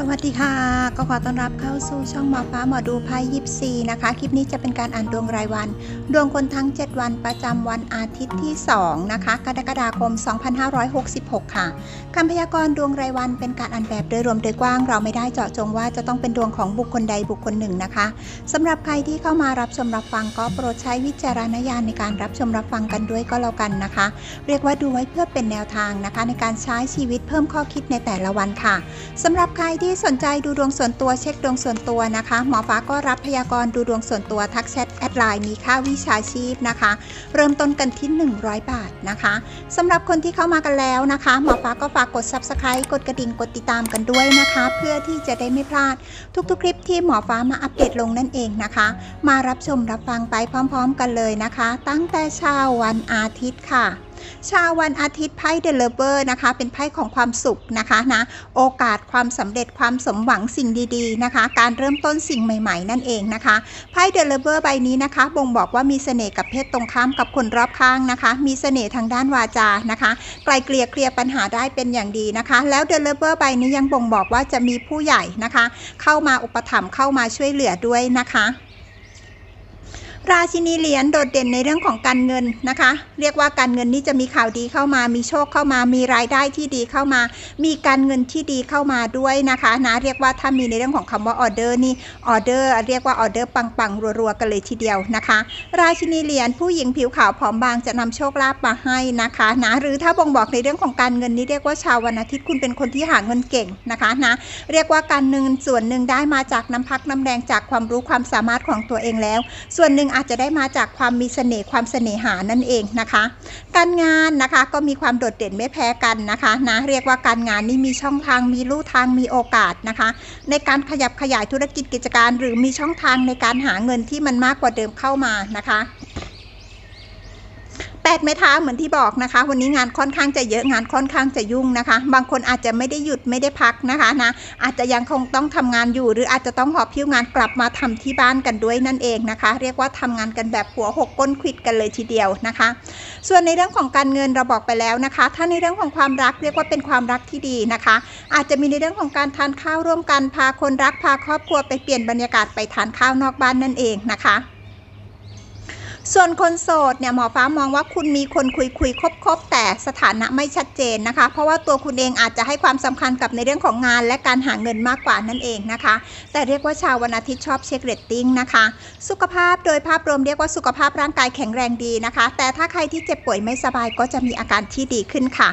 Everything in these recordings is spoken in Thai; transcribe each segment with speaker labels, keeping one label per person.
Speaker 1: สวัสดีค่ะ ก็ขอต้อนรับเข้าสู่ช่องหมอฟ้าหมอดูไพ่ยิปซีนะคะ คลิปนี้จะเป็นการอ่านดวงรายวัน ดวงคนทั้ง 7 วันประจำวันอาทิตย์ที่ 2 นะคะ กรกฎาคม 2566 ค่ะคำพยากรณ์ดวงรายวันเป็นการอ่านแบบโดยรวมโดยกว้าง เราไม่ได้เจาะจงว่าจะต้องเป็นดวงของบุคคลใดบุคคลหนึ่งนะคะสำหรับใครที่เข้ามารับชมรับฟังก็โปรดใช้วิจารณญาณในการรับชมรับฟังกันด้วยก็แล้วกันนะคะ เรียกว่าดูไว้เพื่อเป็นแนวทางนะคะ ในการใช้ชีวิตเพิ่มข้อคิดในแต่ละวันค่ะสำหรับใครที่สนใจดูดวงส่วนตัวเช็คดวงส่วนตัวนะคะ หมอฟ้าก็รับพยากรณ์ดูดวงส่วนตัวทักแชทแอดไลน์มีค่าวิชาชีพนะคะ เริ่มต้นกันที่ 100 บาทนะคะสำหรับคนที่เข้ามากันแล้วนะคะ หมอฟ้าก็ฝากกด subscribe กดกระดิ่งกดติดตามกันด้วยนะคะ เพื่อที่จะได้ไม่พลาด ทุกๆ คลิปที่หมอฟ้ามาอัปเดตลงนั่นเองนะคะ มารับชมรับฟังไปพร้อม ๆ กันเลยนะคะ ตั้งแต่เช้าวันอาทิตย์ค่ะ ชาววันอาทิตย์ไพ่เดลเวอร์นะคะ เป็นไพ่ของความสุขนะคะนะ โอกาสความสำเร็จความสมหวังสิ่งดีๆนะคะ การเริ่มต้นสิ่งใหม่ๆ นั่นเองนะคะไพ่เดลเวอร์ใบนี้นะคะ บ่งบอกว่ามีเสน่ห์กับเพศตรงข้ามกับคนรอบข้างนะคะ มีเสน่ห์ทางด้านวาจานะคะ ไกลเกลี่ยเคลียร์ปัญหาได้เป็นอย่างดีนะคะ แล้วเดลเวอร์ใบนี้ยังบ่งบอกว่าจะมีผู้ใหญ่นะคะ เข้ามาอุปถัมภ์เข้ามาช่วยเหลือด้วยนะคะ ราชินีเหรียญโดดเด่นในเรื่องของการเงินนะคะ เรียกว่าการเงินนี่จะมีข่าวดีเข้ามา มีโชคเข้ามา มีรายได้ที่ดีเข้ามา มีการเงินที่ดีเข้ามาด้วยนะคะนะเรียกว่าถ้ามีในเรื่องของคำว่าออเดอร์นี่ออเดอร์เรียกว่าออเดอร์ปังๆรัวๆกันเลยทีเดียวนะคะ ราชินีเหรียญผู้หญิงผิวขาวผอมบางจะนำโชคลาภมาให้นะคะนะหรือถ้าบ่งบอกในเรื่องของการเงินนี่เรียกว่าชาววันอาทิตย์คุณเป็นคนที่หาเงินเก่งนะคะนะเรียกว่าการเงินส่วนหนึ่งได้มาจากน้ำพักน้ำแรงจากความรู้ความสามารถของตัวเองแล้ว ส่วนหนึ่งอาจจะได้มาจากความมีเสน่ห์ความเสน่หานั่นเองนะคะ การงานนะคะก็มีความโดดเด่นไม่แพ้กันนะคะนะเรียกว่าการงานนี่มีช่องทางมีลู่ทางมีโอกาสนะคะ ในการขยับขยายธุรกิจกิจการ หรือมีช่องทางในการหาเงินที่มันมากกว่าเดิมเข้ามานะคะ ดไม้เท้าเหมือนที่บอกนะคะ วันนี้งานค่อนข้างจะเยอะงานค่อนข้างจะยุ่งนะคะ บางคนอาจจะไม่ได้หยุดไม่ได้พักนะคะนะอาจจะยังคงต้องทำงานอยู่ หรืออาจจะต้องหอบพิ้วงานกลับมาทำที่บ้านกันด้วยนั่นเองนะคะ เรียกว่าทำงานกันแบบหัวหกก้นควิดกันเลยทีเดียวนะคะ ส่วนในเรื่องของการเงินเราบอกไปแล้วนะคะ ถ้าในเรื่องของความรักเรียกว่าเป็นความรักที่ดีนะคะ อาจจะมีในเรื่องของการทานข้าวร่วมกันพาคนรักพาครอบครัวไปเปลี่ยนบรรยากาศไปทานข้าวนอกบ้านนั่นเองนะคะ ส่วนคนโสดเนี่ยหมอฟ้ามองว่าคุณมีคนคุยคุยคบคบแต่สถานะไม่ชัดเจนนะคะ เพราะว่าตัวคุณเองอาจจะให้ความสำคัญกับในเรื่องของงาน และการหาเงินมากกว่านั่นเองนะคะ แต่เรียกว่าชาววันอาทิตย์ชอบเช็คเรตติ้งนะคะ สุขภาพโดยภาพรวมเรียกว่าสุขภาพร่างกายแข็งแรงดีนะคะ แต่ถ้าใครที่เจ็บป่วยไม่สบายก็จะมีอาการที่ดีขึ้นค่ะ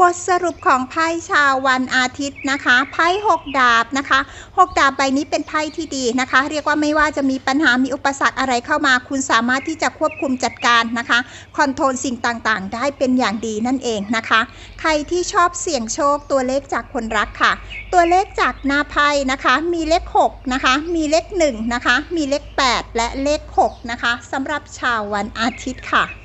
Speaker 1: บทสรุปของไพ่ชาววันอาทิตย์นะคะไพ่หกดาบนะคะหกดาบใบนี้เป็นไพ่ที่ดีนะคะ เรียกว่าไม่ว่าจะมีปัญหามีอุปสรรคอะไรเข้ามา คุณสามารถที่จะควบคุมจัดการนะคะคอนโทรลสิ่งต่างๆ ได้เป็นอย่างดีนั่นเองนะคะ ใครที่ชอบเสี่ยงโชคตัวเลขจากคนรักค่ะ ตัวเลขจากหน้าไพ่นะคะ มีเลข6นะคะมีเลข1นะคะมีเลข 8 และเลข6นะคะสำหรับชาววันอาทิตย์ค่ะ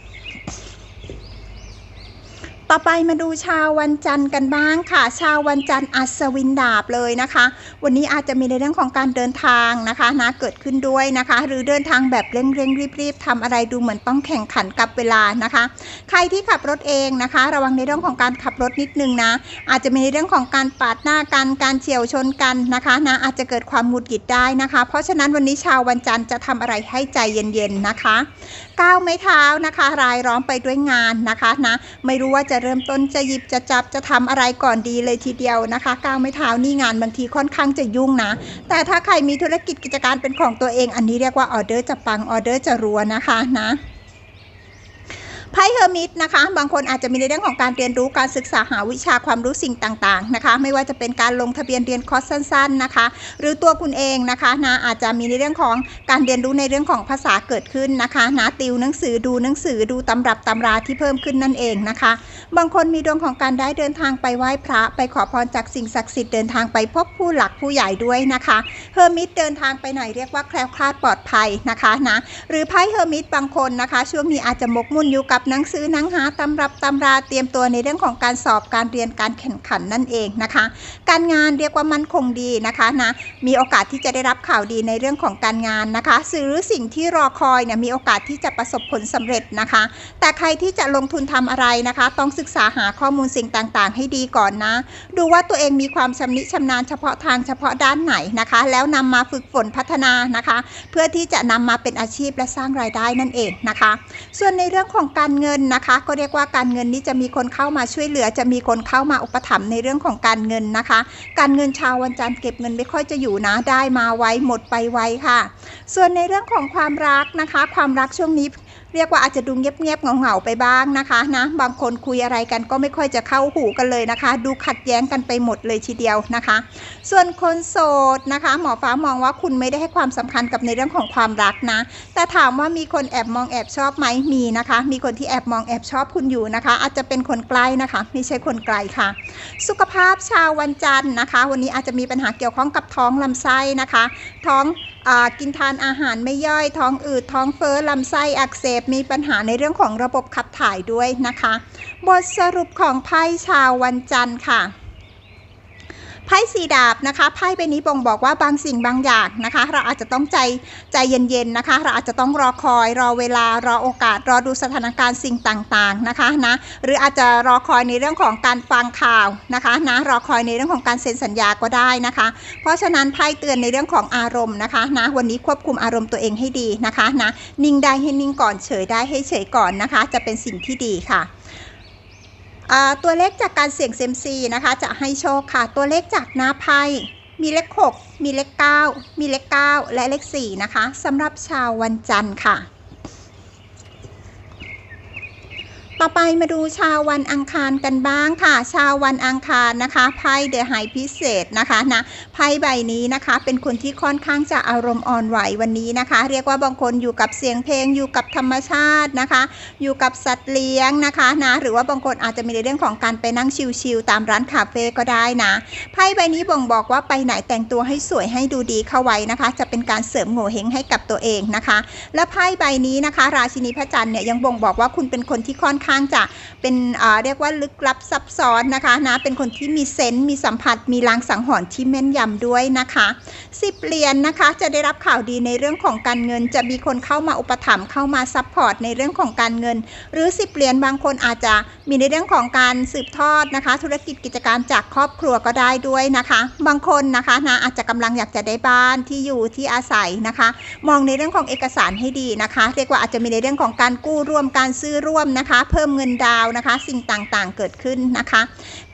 Speaker 1: ต่อไปมาดูชาววันจันทร์กันบ้างค่ะ ชาววันจันทร์อัศวินดาบเลยนะคะ วันนี้อาจจะมีในเรื่องของการเดินทางนะคะนะเกิดขึ้นด้วยนะคะ หรือเดินทางแบบเร่งเร่งรีบรีบๆทำอะไรดูเหมือนต้องแข่งขันกับเวลานะคะ ใครที่ขับรถเองนะคะ ระวังในเรื่องของการขับรถนิดนึงนะ อาจจะมีในเรื่องของการปาดหน้ากันการเฉียวชนกันนะคะนะอาจจะเกิดความหงุดหงิดได้นะคะ เพราะฉะนั้นวันนี้ชาววันจันทร์จะทำอะไรให้ใจเย็นๆนะคะก้าวไม้เท้านะคะ รายล้อมไปด้วยงานนะคะนะไม่รู้ว่าจะเริ่มต้นจะหยิบจะจับจะทำอะไรก่อนดีเลยทีเดียวนะคะก้าวไม้เท้านี่งานบางทีค่อนข้างจะยุ่งนะ แต่ถ้าใครมีธุรกิจกิจการเป็นของตัวเอง อันนี้เรียกว่าออเดอร์จะปังออเดอร์จะรัวนะคะนะ ไพ่เฮอร์มิตนะคะ บางคนอาจจะมีในเรื่องของการเรียนรู้การศึกษาหาวิชาความรู้สิ่งต่างๆนะคะ ไม่ว่าจะเป็นการลงทะเบียนเรียนคอร์สสั้น ๆนะคะ หรือตัวคุณเองนะคะนะอาจจะมีในเรื่องของการเรียนรู้ในเรื่องของภาษาเกิดขึ้นนะคะนะติวหนังสือดูหนังสือดูตำรับตำราที่เพิ่มขึ้นนั่นเองนะคะ บางคนมีดวงของการได้เดินทางไปไหว้พระ ไปขอพรจากสิ่งศักดิ์สิทธิ์เดินทางไปพบผู้หลักผู้ใหญ่ด้วยนะคะเฮอร์มิตเดินทางไปไหนเรียกว่าแคล้วคลาดปลอดภัยนะคะนะหรือไพ่เฮอร์มิตบางคนนะคะ ช่วงนี้อาจจะมกมุ่นอยู่กับรับหนังสือหนังหาตำรับตำราเตรียมตัวในเรื่องของการสอบการเรียนการแข่งขันนั่นเองนะคะ การงานเรียกว่ามั่นคงดีนะคะนะมีโอกาสที่จะได้รับข่าวดีในเรื่องของการงานนะคะหรือสิ่งที่รอคอยเนี่ยมีโอกาสที่จะประสบผลสำเร็จนะคะ แต่ใครที่จะลงทุนทำอะไรนะคะ ต้องศึกษาหาข้อมูลสิ่งต่างๆ ให้ดีก่อนนะ ดูว่าตัวเองมีความชำนิชำนาญเฉพาะทางเฉพาะด้านไหนนะคะ แล้วนำมาฝึกฝนพัฒนานะคะ เพื่อที่จะนำมาเป็นอาชีพและสร้างรายได้นั่นเองนะคะ ส่วนในเรื่องของการเงินนะคะ ก็เรียกว่าการเงินนี้จะมีคนเข้ามาช่วยเหลือ จะมีคนเข้ามาอุปถัมภ์ในเรื่องของการเงินนะคะ การเงินชาววันจันทร์เก็บเงินไม่ค่อยจะอยู่นะได้มาไวหมดไปไวค่ะ ส่วนในเรื่องของความรักนะคะ ความรักช่วงนี้ เรียกว่าอาจจะดูเงียบๆเหงาๆไปบ้างนะคะนะบางคนคุยอะไรกันก็ไม่ค่อยจะเข้าหูกันเลยนะคะ ดูขัดแย้งกันไปหมดเลยทีเดียวนะคะ ส่วนคนโสดนะคะ หมอฟ้ามองว่าคุณไม่ได้ให้ความสำคัญกับในเรื่องของความรักนะ แต่ถามว่ามีคนแอบมองแอบชอบไหมมีนะคะ มีคนที่แอบมองแอบชอบคุณอยู่นะคะ อาจจะเป็นคนใกล้นะคะ ไม่ใช่คนไกลค่ะ สุขภาพชาววันจันทร์นะคะ วันนี้อาจจะมีปัญหาเกี่ยวข้องกับท้องลำไส้นะคะ ท้อง กินทานอาหารไม่ย่อยท้องอืดท้องเฟ้อลำไส้อักเสบมีปัญหาในเรื่องของระบบขับถ่ายด้วยนะคะ บทสรุปของไพ่ชาววันจันทร์ค่ะ ไพ่สีดาบนะคะไพ่ใบนี้บ่งบอกว่าบางสิ่งบางอย่างนะคะ เราอาจจะต้องใจใจเย็นๆนะคะ เราอาจจะต้องรอคอย รอเวลารอโอกาส รอดูสถานการณ์สิ่งต่างๆนะคะนะหรืออาจจะรอคอยในเรื่องของการฟังข่าวนะคะนะรอคอยในเรื่องของการเซ็นสัญญาก็ได้นะคะ เพราะฉะนั้นไพ่เตือนในเรื่องของอารมณ์นะคะนะวันนี้ควบคุมอารมณ์ตัวเองให้ดีนะคะนะนิ่งได้ให้นิ่งก่อนเฉยได้ให้เฉยก่อนนะคะ จะเป็นสิ่งที่ดีค่ะ ตัวเลขจากการเสี่ยงเซมซีนะคะ จะให้โชคค่ะ ตัวเลขจากหน้าไพ่มีเลข 6 มีเลข 9 มีเลข 9 และเลข 4 นะคะสำหรับชาววันจันทร์ค่ะ ต่อไปมาดูชาววันอังคารกันบ้างค่ะ ชาววันอังคารนะคะไพ่เดอะไฮพิเศษนะคะนะไพ่ใบนี้นะคะ เป็นคนที่ค่อนข้างจะอารมณ์อ่อนไหววันนี้นะคะ เรียกว่าบางคนอยู่กับเสียงเพลงอยู่กับธรรมชาตินะคะ อยู่กับสัตว์เลี้ยงนะคะนะหรือว่าบางคนอาจจะมีในเรื่องของการไปนั่งชิลๆตามร้านคาเฟ่ก็ได้นะไพ่ใบนี้บ่งบอกว่าไปไหนแต่งตัวให้สวยให้ดูดีเข้าไว้นะคะ จะเป็นการเสริมโง่เฮงให้กับตัวเองนะคะ และไพ่ใบนี้นะคะ ราชินีพระจันทร์เนี่ยยังบ่งบอกว่าคุณเป็นคนที่ค่อนข้างทางจะเป็นเรียกว่าลึกลับซับซ้อนนะคะนะเป็นคนที่มีเซนส์มีสัมผัส มีลางสังหรณ์ที่แม่นยำด้วยนะคะสิบเหรียญนะคะจะได้รับข่าวดีในเรื่องของการเงิน จะมีคนเข้ามาอุปถัมภ์เข้ามาซัพพอร์ตในเรื่องของการเงิน หรือสิบเหรียญบางคนอาจจะมีในเรื่องของการสืบทอดนะคะ ธุรกิจกิจการจากครอบครัวก็ได้ด้วยนะคะ บางคนนะคะนะอาจจะกำลังอยากจะได้บ้านที่อยู่ที่อาศัยนะคะ มองในเรื่องของเอกสารให้ดีนะคะ เรียกว่าอาจจะมีในเรื่องของการกู้ร่วมการซื้อร่วมนะคะเพิ่มเงินดาวน์นะคะ สิ่งต่างๆเกิดขึ้นนะคะ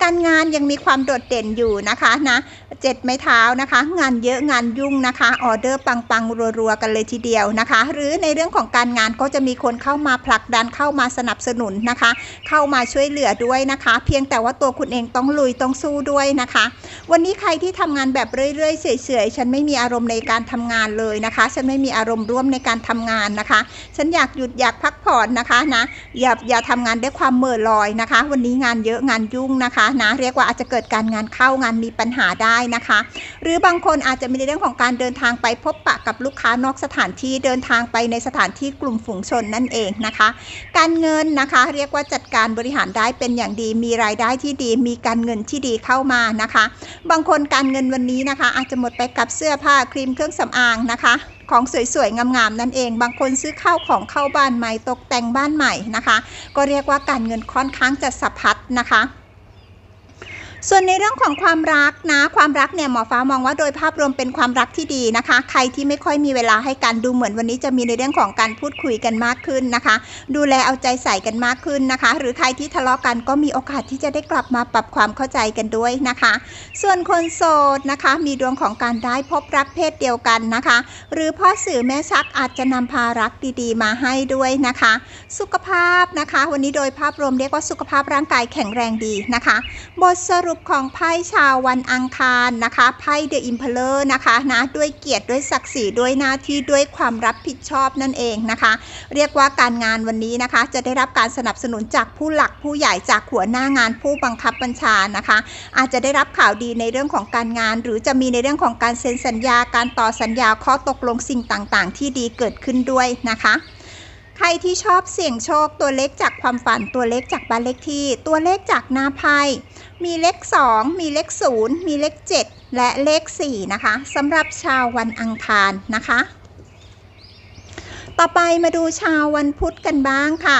Speaker 1: การงานยังมีความโดดเด่นอยู่นะคะนะเจ็ดไม้เท้านะคะ งานเยอะงานยุ่งนะคะออเดอร์ปังๆรัวๆกันเลยทีเดียวนะคะ หรือในเรื่องของการงานก็จะมีคนเข้ามาผลักดันเข้ามาสนับสนุนนะคะ เข้ามาช่วยเหลือด้วยนะคะ เพียงแต่ว่าตัวคุณเองต้องลุยต้องสู้ด้วยนะคะ วันนี้ใครที่ทำงานแบบเรื่อยๆเฉยๆฉันไม่มีอารมณ์ในการทำงานเลยนะคะ ฉันไม่มีอารมณ์ร่วมในการทำงานนะคะ ฉันอยากหยุดอยากพักผ่อนนะคะนะอย่าอย่าทำงานด้วยความเหม่อลอยนะคะ วันนี้งานเยอะงานยุ่งนะคะนะเรียกว่าอาจจะเกิดการงานเข้างานมีปัญหาได้นะคะ หรือบางคนอาจจะมีในเรื่องของการเดินทางไปพบปะกับลูกค้านอกสถานที่เดินทางไปในสถานที่กลุ่มฝูงชนนั่นเองนะคะ การเงินนะคะเรียกว่าจัดการบริหารได้เป็นอย่างดี มีรายได้ที่ดี มีการเงินที่ดีเข้ามานะคะ บางคนการเงินวันนี้นะคะ อาจจะหมดไปกับเสื้อผ้าครีมเครื่องสำอางนะคะของสวยๆ งามๆ นั่นเอง บางคนซื้อข้าวของเข้าบ้านใหม่ตกแต่งบ้านใหม่นะคะ ก็เรียกว่าการเงินค่อนข้างจะสะพัดนะคะ ส่วนในเรื่องของความรักนะ ความรักเนี่ยหมอฟ้ามองว่าโดยภาพรวมเป็นความรักที่ดีนะคะ ใครที่ไม่ค่อยมีเวลาให้กันดูเหมือนวันนี้จะมีในเรื่องของการพูดคุยกันมากขึ้นนะคะ ดูแลเอาใจใส่กันมากขึ้นนะคะ หรือใครที่ทะเลาะกันก็มีโอกาสที่จะได้กลับมาปรับความเข้าใจกันด้วยนะคะ ส่วนคนโสดนะคะ มีดวงของการได้พบรักเพศเดียวกันนะคะ หรือพ่อสื่อแม่ชักอาจจะนำพารักดีๆ มาให้ด้วยนะคะ สุขภาพนะคะ วันนี้โดยภาพรวมเรียกว่าสุขภาพร่างกายแข็งแรงดีนะคะ บทสรุปของไพ่ชาววันอังคารนะคะไพ่เดอะอิมเพลเลอร์นะคะนะด้วยเกียรติด้วยศักดิ์ศรีด้วยหน้าที่ด้วยความรับผิดชอบนั่นเองนะคะ เรียกว่าการงานวันนี้นะคะ จะได้รับการสนับสนุนจากผู้หลักผู้ใหญ่จากหัวหน้างานผู้บังคับบัญชานะคะ อาจจะได้รับข่าวดีในเรื่องของการงาน หรือจะมีในเรื่องของการเซ็นสัญญาการต่อสัญญาข้อตกลงสิ่งต่างๆ ที่ดีเกิดขึ้นด้วยนะคะใครที่ชอบเสี่ยงโชคตัวเลขจากความฝันตัวเลขจากบ้านเลขที่ ตัวเลขจากหน้าไพ่ มีเลข 2 มีเลข 0 มีเลข 7 และเลข 4 นะคะสำหรับชาววันอังคารนะคะ ต่อไปมาดูชาววันพุธกันบ้างค่ะ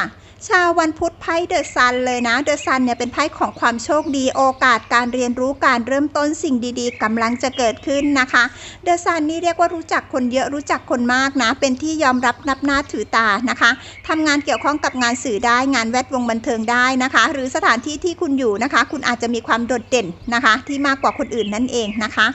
Speaker 1: ชาววันพุธไพ่เดอะซันเลยนะเดอะซันเนี่ยเป็นไพ่ของความโชคดีโอกาสการเรียนรู้การเริ่มต้นสิ่งดีๆกำลังจะเกิดขึ้นนะคะเดอะซันนี่เรียกว่ารู้จักคนเยอะรู้จักคนมากนะ เป็นที่ยอมรับนับหน้าถือตานะคะทำงานเกี่ยวข้องกับงานสื่อได้งานแวดวงบันเทิงได้นะคะ หรือสถานที่ที่คุณอยู่นะคะ คุณอาจจะมีความโดดเด่นนะคะ ที่มากกว่าคนอื่นนั่นเองนะคะ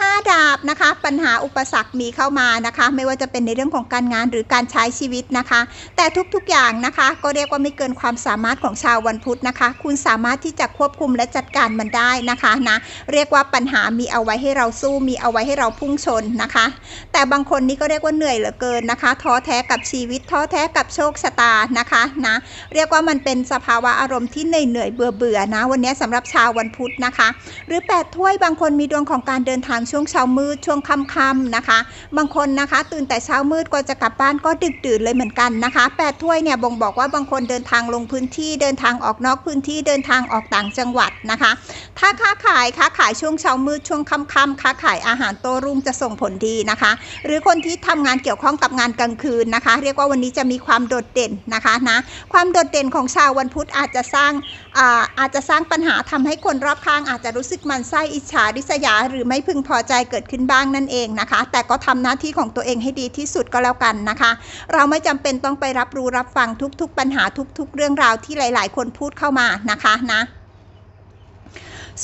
Speaker 1: ห้าดาบนะคะ ปัญหาอุปสรรคมีเข้ามานะคะ ไม่ว่าจะเป็นในเรื่องของการงานหรือการใช้ชีวิตนะคะ แต่ทุกๆอย่างนะคะ ก็เรียกว่าไม่เกินความสามารถของชาววันพุธนะคะ คุณสามารถที่จะควบคุมและจัดการมันได้นะคะนะเรียกว่าปัญหามีเอาไว้ให้เราสู้มีเอาไว้ให้เราพุ่งชนนะคะ แต่บางคนนี่ก็เรียกว่าเหนื่อยเหลือเกินนะคะท้อแท้กับชีวิตท้อแท้กับโชคชะตานะคะนะเรียกว่ามันเป็นสภาวะอารมณ์ที่เหนื่อยเหนื่อยเบื่อเบื่อนะ วันนี้สำหรับชาววันพุธนะคะ หรือแปดถ้วยบางคนมีดวงของการเดินทางช่วงเช้ามืดช่วงค่ำๆนะคะ บางคนนะคะ ตื่นแต่เช้ามืดกว่าจะกลับบ้านก็ดึกดื่นเลยเหมือนกันนะคะแปดถ้วยเนี่ยบ่งบอกว่าบางคนเดินทางลงพื้นที่เดินทางออกนอกพื้นที่เดินทางออกต่างจังหวัดนะคะ ถ้าค้าขายค้าขายช่วงเช้ามืดช่วงค่ำๆค้าขายอาหารโต้รุ่งจะส่งผลดีนะคะ หรือคนที่ทำงานเกี่ยวข้องกับงานกลางคืนนะคะ เรียกว่าวันนี้จะมีความโดดเด่นนะคะนะความโดดเด่นของชาววันพุธอาจจะสร้างอาอาจจะสร้างปัญหาทำให้คนรอบข้างอาจจะรู้สึกมันไส้อิจฉาริษยาหรือไม่พึงพอใจเกิดขึ้นบ้างนั่นเองนะคะ แต่ก็ทำหน้าที่ของตัวเองให้ดีที่สุดก็แล้วกันนะคะ เราไม่จำเป็นต้องไปรับรู้รับฟังทุก ๆ ปัญหาทุก ๆ เรื่องราวที่หลาย ๆ คนพูดเข้ามานะคะนะ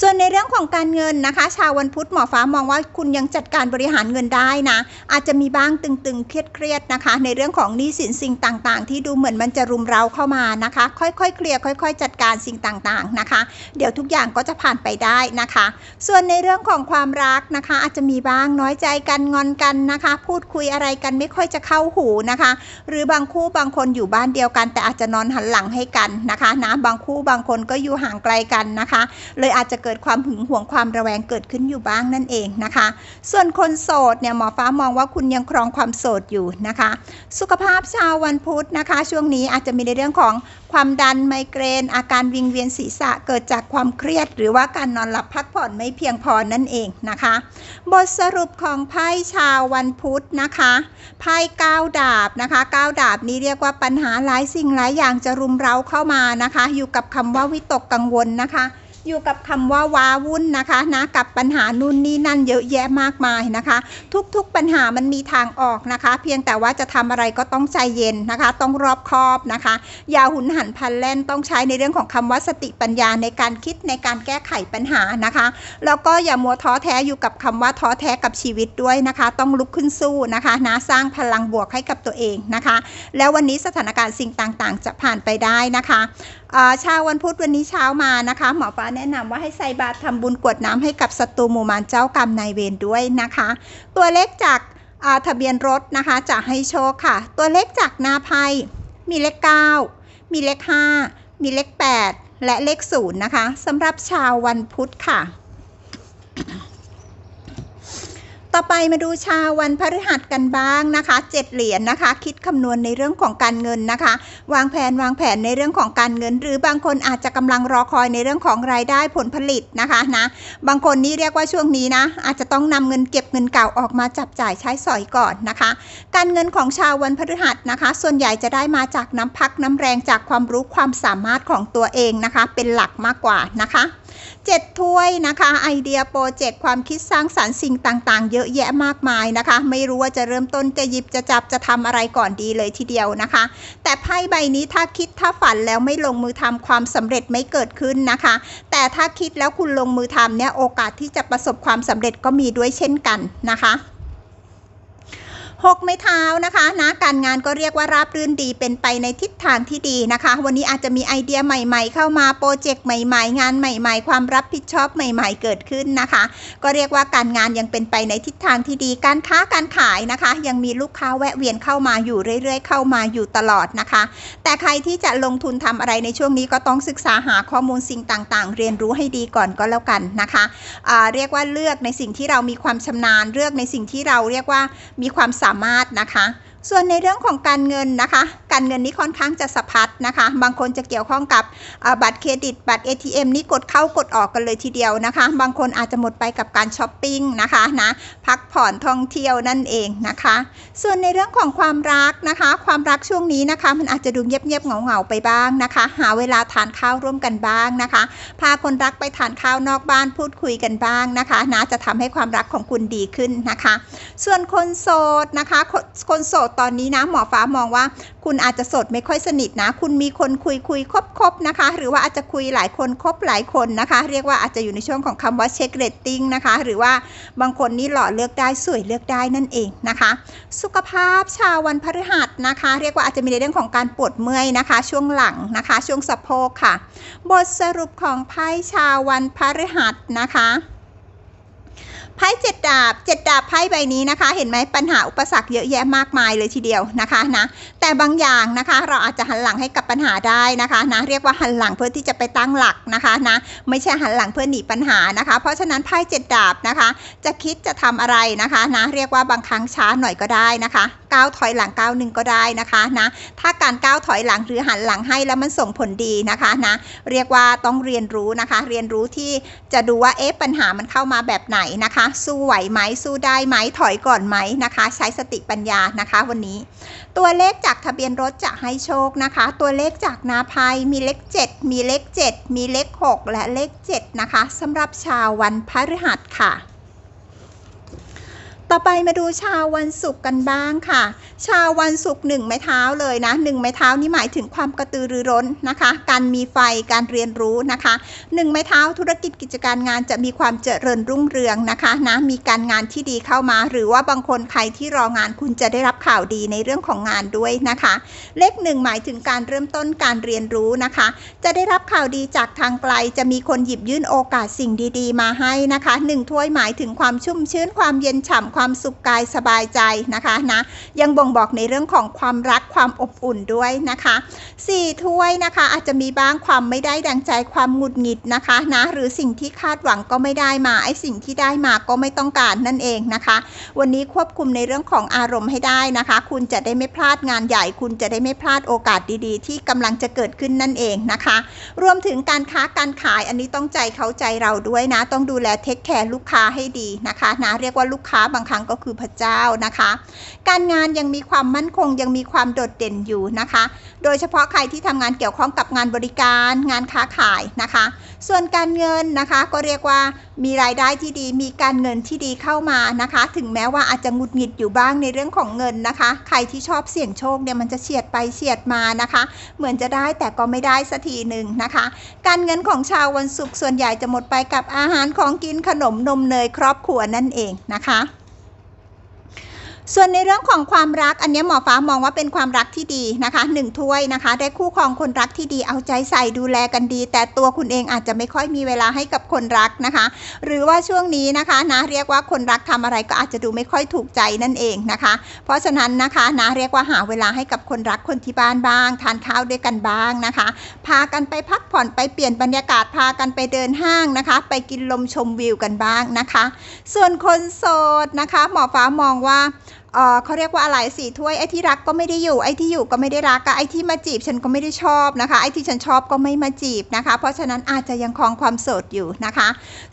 Speaker 1: ส่วนในเรื่องของการเงินนะคะ ชาววันพุธหมอฟ้ามองว่าคุณยังจัดการบริหารเงินได้นะ อาจจะมีบ้างตึงๆ เครียดๆนะคะ ในเรื่องของหนี้สินสิ่งต่างๆ ที่ดูเหมือนมันจะรุมเร้าเข้ามานะคะ ค่อยๆเคลียร์ค่อย ๆ จัดการสิ่งต่างๆนะคะ เดี๋ยวทุกอย่างก็จะผ่านไปได้นะคะ ส่วนในเรื่องของความรักนะคะ อาจจะมีบ้างน้อยใจกันงอนกันนะคะ พูดคุยอะไรกันไม่ค่อยจะเข้าหูนะคะ หรือบางคู่บางคนอยู่บ้านเดียวกัน แต่อาจจะนอนหันหลังให้กันนะคะนะบางคู่บางคนก็อยู่ห่างไกลกันนะคะ เลยอาจจะเกิดความหึงหวงความระแวงเกิดขึ้นอยู่บ้างนั่นเองนะคะ ส่วนคนโสดเนี่ยหมอฟ้ามองว่าคุณยังครองความโสดอยู่นะคะ สุขภาพชาววันพุธนะคะ ช่วงนี้อาจจะมีในเรื่องของความดันไมเกรน อาการวิงเวียนศีรษะเกิดจากความเครียด หรือว่าการนอนหลับพักผ่อนไม่เพียงพอนั่นเองนะคะ บทสรุปของไพ่ชาววันพุธนะคะไพ่ก้าวดาบนะคะก้าวดาบนี้เรียกว่าปัญหาหลายสิ่งหลายอย่างจะรุมเร้าเข้ามานะคะ อยู่กับคำว่าวิตกกังวลนะคะ อยู่กับคำว่าว้าวุ่นนะคะนะกับปัญหานู่นนี่นั่นเยอะแยะมากมายนะคะ ทุกๆปัญหามันมีทางออกนะคะ เพียงแต่ว่าจะทำอะไรก็ต้องใจเย็นนะคะ ต้องรอบคอบนะคะ อย่าหุนหันพลันแล่นต้องใช้ในเรื่องของคำว่าสติปัญญาในการคิดในการแก้ไขปัญหานะคะ แล้วก็อย่ามัวท้อแท้อยู่กับคำว่าท้อแท้กับชีวิตด้วยนะคะ ต้องลุกขึ้นสู้นะคะนะสร้างพลังบวกให้กับตัวเองนะคะ แล้ววันนี้สถานการณ์สิ่งต่างๆ จะผ่านไปได้นะคะ เช้าวันพุธวันนี้เช้ามานะคะ หมอฟ้าแนะนำว่าให้ใส่บาตรทำบุญกวดน้ำให้กับศัตรูหมู่มารเจ้ากรรมนายเวรด้วยนะคะ ตัวเลขจากทะเบียนรถนะคะจะให้โชคค่ะ ตัวเลขจากหน้าไพ่มีเลข 9 มีเลข 5 มีเลข 8 และเลข 0 นะคะสำหรับชาววันพุธค่ะ ต่อไปมาดูชาววันพฤหัสกันบ้างนะคะเจ็ดเหรียญนะคะ คิดคำนวณในเรื่องของการเงินนะคะ วางแผนวางแผนในเรื่องของการเงิน หรือบางคนอาจจะกำลังรอคอยในเรื่องของรายได้ผลผลิตนะคะนะ บางคนนี่เรียกว่าช่วงนี้นะ อาจจะต้องนำเงินเก็บเงินเก่าออกมาจับจ่ายใช้สอยก่อนนะคะ การเงินของชาววันพฤหัสนะคะ ส่วนใหญ่จะได้มาจากน้ำพักน้ำแรงจากความรู้ความสามารถของตัวเองนะคะ เป็นหลักมากกว่านะคะ เจ็ดถ้วยนะคะไอเดียโปรเจกต์ความคิดสร้างสารรค์สิ่งต่างๆ เยอะแยะมากมายนะคะ ไม่รู้ว่าจะเริ่มต้นจะหยิบจะจับจะทำอะไรก่อนดีเลยทีเดียวนะคะ แต่ไพ่ใบนี้ถ้าคิดถ้าฝันแล้วไม่ลงมือทำความสำเร็จไม่เกิดขึ้นนะคะ แต่ถ้าคิดแล้วคุณลงมือทำเนี่ยโอกาสที่จะประสบความสำเร็จก็มีด้วยเช่นกันนะคะ หกไม้เท้านะคะนะการงานก็เรียกว่าราบรื่นดีเป็นไปในทิศทางที่ดีนะคะ วันนี้อาจจะมีไอเดียใหม่ ๆ เข้ามาโปรเจกต์ใหม่ ๆ งานใหม่ ๆ ความรับผิดชอบใหม่ ๆ เกิดขึ้นนะคะ ก็เรียกว่าการงานยังเป็นไปในทิศทางที่ดี การค้าการขายนะคะ ยังมีลูกค้าแวะเวียนเข้ามาอยู่เรื่อย ๆ เข้ามาอยู่ตลอดนะคะ แต่ใครที่จะลงทุนทำอะไรในช่วงนี้ก็ต้องศึกษาหาข้อมูลสิ่งต่าง ๆ เรียนรู้ให้ดีก่อนก็แล้วกันนะคะเรียกว่าเลือกในสิ่งที่เรามีความชำนาญเลือกในสิ่งที่เราเรียกว่ามีความสาามารถนะคะ ส่วนในเรื่องของการเงินนะคะ การเงินนี้ค่อนข้างจะสะพัดนะคะ บางคนจะเกี่ยวข้องกับบัตรเครดิต บัตร ATM นี่กดเข้ากดออกกันเลยทีเดียวนะคะ บางคนอาจจะหมดไปกับการช้อปปิ้งนะคะนะพักผ่อนท่องเที่ยวนั่นเองนะคะ ส่วนในเรื่องของความรักนะคะ ความรักช่วงนี้นะคะ มันอาจจะดูเงียบๆเหงาๆไปบ้างนะคะ หาเวลาทานข้าวร่วมกันบ้างนะคะ พาคนรักไปทานข้าวนอกบ้านพูดคุยกันบ้างนะคะนะจะทำให้ความรักของคุณดีขึ้นนะคะ ส่วนคนโสดนะคะ คนโสดตอนนี้นะหมอฟ้ามองว่า คุณอาจจะสดไม่ค่อยสนิทนะ คุณมีคนคุยคุยคบคบนะคะ หรือว่าอาจจะคุยหลายคนคบหลายคนนะคะ เรียกว่าอาจจะอยู่ในช่วงของคำว่าเช็คเรตติ้งนะคะ หรือว่าบางคนนี่หล่อเลือกได้สวยเลือกได้นั่นเองนะคะ สุขภาพชาววันพฤหัสนะคะ เรียกว่าอาจจะมีในเรื่องของการปวดเมื่อยนะคะ ช่วงหลังนะคะ ช่วงสะโพกค่ะ บทสรุปของไพ่ชาววันพฤหัสนะคะ ไพ่เจ็ดดาบเจ็ดดาบไพ่ใบนี้นะคะ เห็นไหมปัญหาอุปสรรคเยอะแยะมากมายเลยทีเดียวนะคะนะแต่บางอย่างนะคะเราอาจจะหันหลังให้กับปัญหาได้นะคะนะเรียกว่าหันหลังเพื่อที่จะไปตั้งหลักนะคะนะไม่ใช่หันหลังเพื่อหนีปัญหานะคะ เพราะฉะนั้นไพ่เจ็ดดาบนะคะ จะคิดจะทำอะไรนะคะนะเรียกว่าบางครั้งช้าหน่อยก็ได้นะคะก้าวถอยหลังก้าวหนึ่งก็ได้นะคะนะถ้าการก้าวถอยหลังหรือหันหลังให้แล้วมันส่งผลดีนะคะนะเรียกว่าต้องเรียนรู้นะคะ เรียนรู้ที่จะดูว่าเอ๊ะปัญหามันเข้ามาแบบไหนนะคะ สู้ไหวไหมสู้ได้ไหมถอยก่อนไหมนะคะ ใช้สติปัญญานะคะ วันนี้ ตัวเลขจากทะเบียนรถจะให้โชคนะคะ ตัวเลขจากนาภัยมีเลข 7 มีเลข 7 มีเลข 6 และเลข 7 นะคะสำหรับชาววันพฤหัสค่ะ ต่อไปมาดูชาววันศุกร์กันบ้างค่ะ ชาววันศุกร์หนึ่งไม้เท้าเลยนะหนึ่งไม้เท้านี่หมายถึงความกระตือรือร้นนะคะ การมีไฟการเรียนรู้นะคะหนึ่งไม้เท้าธุรกิจกิจการงานจะมีความเจริญรุ่งเรืองนะคะนะมีการงานที่ดีเข้ามา หรือว่าบางคนใครที่รองานคุณจะได้รับข่าวดีในเรื่องของงานด้วยนะคะ เลขหนึ่งหมายถึงการเริ่มต้นการเรียนรู้นะคะ จะได้รับข่าวดีจากทางไกล จะมีคนหยิบยื่นโอกาสสิ่งดี ๆ มาให้นะคะหนึ่งถ้วยหมายถึงความชุ่มชื้นความเย็นฉ่ำความสุขกายสบายใจนะคะนะยังบ่งบอกในเรื่องของความรักความอบอุ่นด้วยนะคะสี่ถ้วยนะคะอาจจะมีบ้างความไม่ได้ดังใจความหงุดหงิดนะคะนะหรือสิ่งที่คาดหวังก็ไม่ได้มาไอ้สิ่งที่ได้มาก็ไม่ต้องการนั่นเองนะคะ วันนี้ควบคุมในเรื่องของอารมณ์ให้ได้นะคะ คุณจะได้ไม่พลาดงานใหญ่ คุณจะได้ไม่พลาดโอกาสดีๆ ที่กำลังจะเกิดขึ้นนั่นเองนะคะ รวมถึงการค้าการขายอันนี้ต้องใจเขาใจเราด้วยนะ ต้องดูแลเทคแคร์ลูกค้าให้ดีนะคะนะเรียกว่าลูกค้าบางครั้งก็คือพระเจ้านะคะ การงานยังมีความมั่นคงยังมีความโดดเด่นอยู่นะคะ โดยเฉพาะใครที่ทำงานเกี่ยวข้องกับงานบริการ งานค้าขายนะคะ ส่วนการเงินนะคะก็เรียกว่ามีรายได้ที่ดี มีการเงินที่ดีเข้ามานะคะ ถึงแม้ว่าอาจจะงุดหงิดอยู่บ้างในเรื่องของเงินนะคะ ใครที่ชอบเสี่ยงโชคเนี่ยมันจะเฉียดไปเฉียดมานะคะ เหมือนจะได้แต่ก็ไม่ได้สักทีหนึ่งนะคะ การเงินของชาววันศุกร์ส่วนใหญ่จะหมดไปกับอาหารของกินขนมนมเนยครอบครัวนั่นเองนะคะ ส่วนในเรื่องของความรักอันนี้หมอฟ้ามองว่าเป็นความรักที่ดีนะคะหนึ่งถ้วยนะคะ ได้คู่ครองคนรักที่ดีเอาใจใส่ดูแลกันดี แต่ตัวคุณเองอาจจะไม่ค่อยมีเวลาให้กับคนรักนะคะ หรือว่าช่วงนี้นะคะนะเรียกว่าคนรักทำอะไรก็อาจจะดูไม่ค่อยถูกใจนั่นเองนะคะ เพราะฉะนั้นนะคะนะเรียกว่าหาเวลาให้กับคนรักคนที่บ้านบ้าง ทานข้าวด้วยกันบ้างนะคะ พากันไปพักผ่อนไปเปลี่ยนบรรยากาศพากันไปเดินห้างนะคะ ไปกินลมชมวิวกันบ้างนะคะ ส่วนคนโสดนะคะ หมอฟ้ามองว่า เขาเรียกว่าอะไรสี่ถ้วยไอ้ที่รักก็ไม่ได้อยู่ไอ้ที่อยู่ก็ไม่ได้รักไอ้ที่มาจีบฉันก็ไม่ได้ชอบนะคะไอ้ที่ฉันชอบก็ไม่มาจีบนะคะ เพราะฉะนั้นอาจจะยังครองความโสดอยู่นะคะ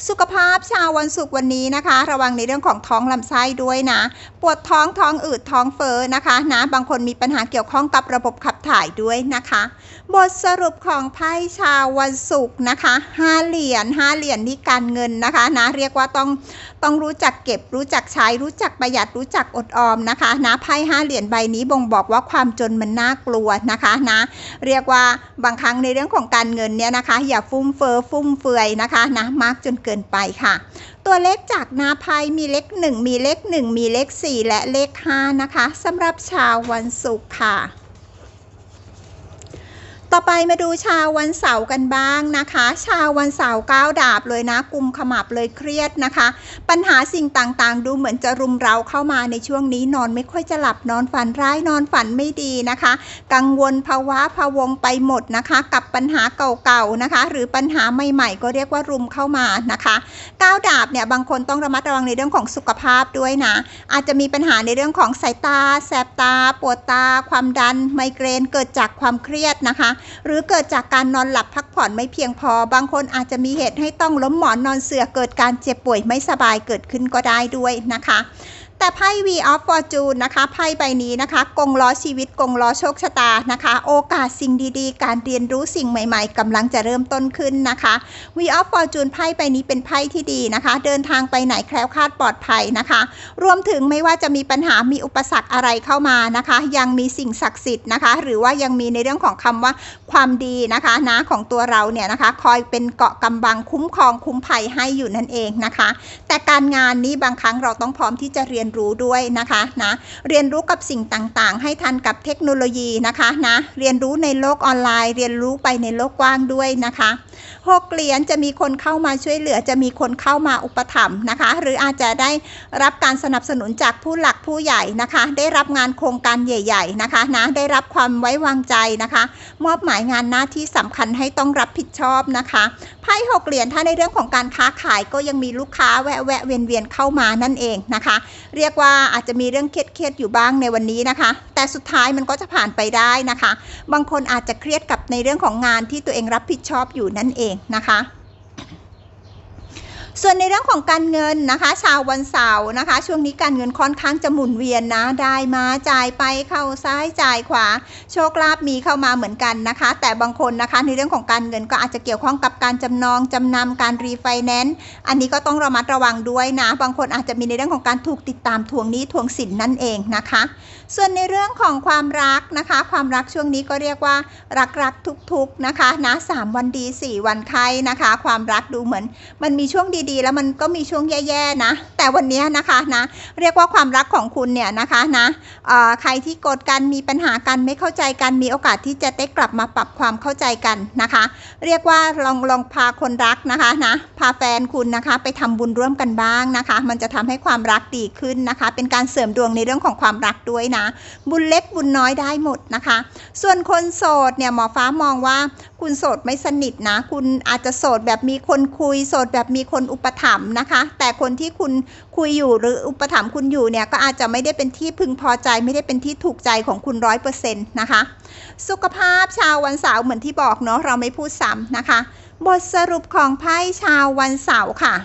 Speaker 1: สุขภาพชาววันศุกร์วันนี้นะคะ ระวังในเรื่องของท้องลำไส้ด้วยนะ ปวดท้องท้องอืดท้องเฟ้อนะคะนะบางคนมีปัญหาเกี่ยวข้องกับระบบขับถ่ายด้วยนะคะ บทสรุปของไพ่ชาววันศุกร์นะคะห้าเหรียญห้าเหรียญนี่การเงินนะคะนะเรียกว่าต้องต้องรู้จักเก็บรู้จักใช้รู้จักประหยัดรู้จักอดออมนะคะนะไพ่ห้าเหรียญใบนี้บ่งบอกว่าความจนมันน่ากลัวนะคะนะเรียกว่าบางครั้งในเรื่องของการเงินเนี่ยนะคะ อย่าฟุ่มเฟอ้อฟุ่มเฟือยนะคะนะมากจนเกินไปค่ะ ตัวเลขจากนาไพ่มีเลขหนึ่งมีเลขหนึ่งมีเลขสี่และเลขห้านะคะสำหรับชาววันศุกร์ค่ะ ต่อไปมาดูชาววันเสาร์กันบ้างนะคะ ชาววันเสาร์ก้าวดาบเลยนะกลุ่มขมับเลยเครียดนะคะ ปัญหาสิ่งต่างๆ ดูเหมือนจะรุมเร้าเข้ามาในช่วงนี้นอนไม่ค่อยจะหลับนอนฝันร้ายนอนฝันไม่ดีนะคะ กังวลภาวะพะวงไปหมดนะคะ กับปัญหาเก่าๆนะคะ หรือปัญหาใหม่ๆ ก็เรียกว่ารุมเข้ามานะคะก้าวดาบเนี่ยบางคนต้องระมัดระวังในเรื่องของสุขภาพด้วยนะ อาจจะมีปัญหาในเรื่องของสายตา แสบตา ปวดตา ความดัน ไมเกรนเกิดจากความเครียดนะคะหรือเกิดจากการนอนหลับพักผ่อนไม่เพียงพอ บางคนอาจจะมีเหตุให้ต้องล้มหมอนนอนเสือเกิดการเจ็บป่วยไม่สบายเกิดขึ้นก็ได้ด้วยนะคะ แต่ไพ่ V of Fortune นะคะไพ่ใบนี้นะคะ กงล้อชีวิตกงล้อโชคชะตานะคะ โอกาสสิ่งดีๆ การเรียนรู้สิ่งใหม่ๆกำลังจะเริ่มต้นขึ้นนะคะ V of Fortune ไพ่ใบนี้เป็นไพ่ที่ดีนะคะ เดินทางไปไหนแคล้วคลาดปลอดภัยนะคะ รวมถึงไม่ว่าจะมีปัญหามีอุปสรรคอะไรเข้ามานะคะ ยังมีสิ่งศักดิ์สิทธิ์นะคะ หรือว่ายังมีในเรื่องของคำว่าความดีนะคะนะของตัวเราเนี่ยนะคะ คอยเป็นเกาะกำบังคุ้มครองคุ้มภัยให้อยู่นั่นเองนะคะ แต่การงานนี้บางครั้งเราต้องพร้อมที่จะเรียนรู้ด้วยนะคะนะเรียนรู้กับสิ่งต่างๆ ให้ทันกับเทคโนโลยีนะคะนะเรียนรู้ในโลกออนไลน์ เรียนรู้ไปในโลกกว้างด้วยนะคะหกเหรียญจะมีคนเข้ามาช่วยเหลือ จะมีคนเข้ามาอุปถัมภ์นะคะ หรืออาจจะได้รับการสนับสนุนจากผู้หลักผู้ใหญ่นะคะ ได้รับงานโครงการใหญ่ ๆนะคะนะได้รับความไว้วางใจนะคะ มอบหมายงานหน้าที่สำคัญให้ต้องรับผิดชอบนะคะ ไพ่หกเหรียญถ้าในเรื่องของการค้าขายก็ยังมีลูกค้าแวะแวะเวียนเวียนเข้ามานั่นเองนะคะ เรียกว่าอาจจะมีเรื่องเครียดๆอยู่บ้างในวันนี้นะคะ แต่สุดท้ายมันก็จะผ่านไปได้นะคะ บางคนอาจจะเครียดกับในเรื่องของงานที่ตัวเองรับผิดชอบอยู่นั่นเองนะคะ ส่วนในเรื่องของการเงินนะคะ ชาววันเสาร์นะคะ ช่วงนี้การเงินค่อนข้างจะหมุนเวียนนะ ได้มาจ่ายไปเข้าซ้ายจ่ายขวา โชคลาภมีเข้ามาเหมือนกันนะคะ แต่บางคนนะคะในเรื่องของการเงินก็อาจจะเกี่ยวข้องกับการจำนองจำนำการรีไฟแนนซ์อันนี้ก็ต้องระมัดระวังด้วยนะ บางคนอาจจะมีในเรื่องของการถูกติดตามทวงหนี้ทวงสินนั่นเองนะคะ ส่วนในเรื่องของความรักนะคะ ความรักช่วงนี้ก็เรียกว่ารักรักทุกๆนะคะนะสามวันดี 4 วันไข้นะคะ ความรักดูเหมือน มันมีช่วงดีๆ แล้วมันก็มีช่วงแย่ๆนะ แต่วันนี้นะคะนะเรียกว่าความรักของคุณเนี่ยนะคะนะใครที่โกรธกันมีปัญหากันไม่เข้าใจกันมีโอกาสที่จะได้กลับมาปรับความเข้าใจกันนะคะ เรียกว่าลองลองพาคนรักนะคะนะพาแฟนคุณนะคะไปทำบุญร่วมกันบ้างนะคะ มันจะทำให้ความรักดีขึ้นนะคะ เป็นการเสริมดวงในเรื่องของความรักด้วยนะ บุญเล็กบุญน้อยได้หมดนะคะ ส่วนคนโสดเนี่ยหมอฟ้ามองว่าคุณโสดไม่สนิทนะ คุณอาจจะโสดแบบมีคนคุย โสดแบบมีคนอุปถัมภ์นะคะ แต่คนที่คุณคุยอยู่หรืออุปถัมภ์คุณอยู่เนี่ยก็อาจจะไม่ได้เป็นที่พึงพอใจ ไม่ได้เป็นที่ถูกใจของคุณร้อยเปอร์เซ็นต์นะคะ สุขภาพชาววันเสาร์เหมือนที่บอกเนาะเราไม่พูดซ้ำนะคะ บทสรุปของไพ่ชาววันเสาร์ค่ะ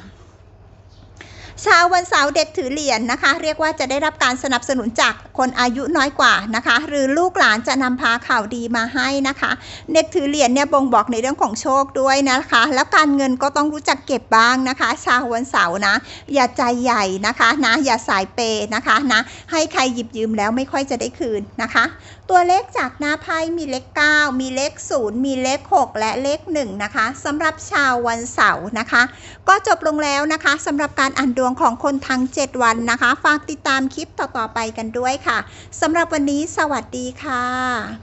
Speaker 1: ชาววันเสาร์เด็กถือเหรียญนะคะ เรียกว่าจะได้รับการสนับสนุนจากคนอายุน้อยกว่านะคะ หรือลูกหลานจะนำพาข่าวดีมาให้นะคะ เด็กถือเหรียญเนี่ยบ่งบอกในเรื่องของโชคด้วยนะคะ แล้วการเงินก็ต้องรู้จักเก็บบ้างนะคะชาววันเสาร์นะ อย่าใจใหญ่นะคะนะอย่าสายเปย์นะคะนะให้ใครหยิบยืมแล้วไม่ค่อยจะได้คืนนะคะ ตัวเลขจากหน้าไพ่มีเลข 9 มีเลข 0 มีเลข 6 และเลข 1 นะคะสำหรับชาววันเสาร์นะคะ ก็จบลงแล้วนะคะสำหรับการอ่านดวงของคนทั้ง 7 วันนะคะ ฝากติดตามคลิปต่อๆไปกันด้วยค่ะสำหรับวันนี้สวัสดีค่ะ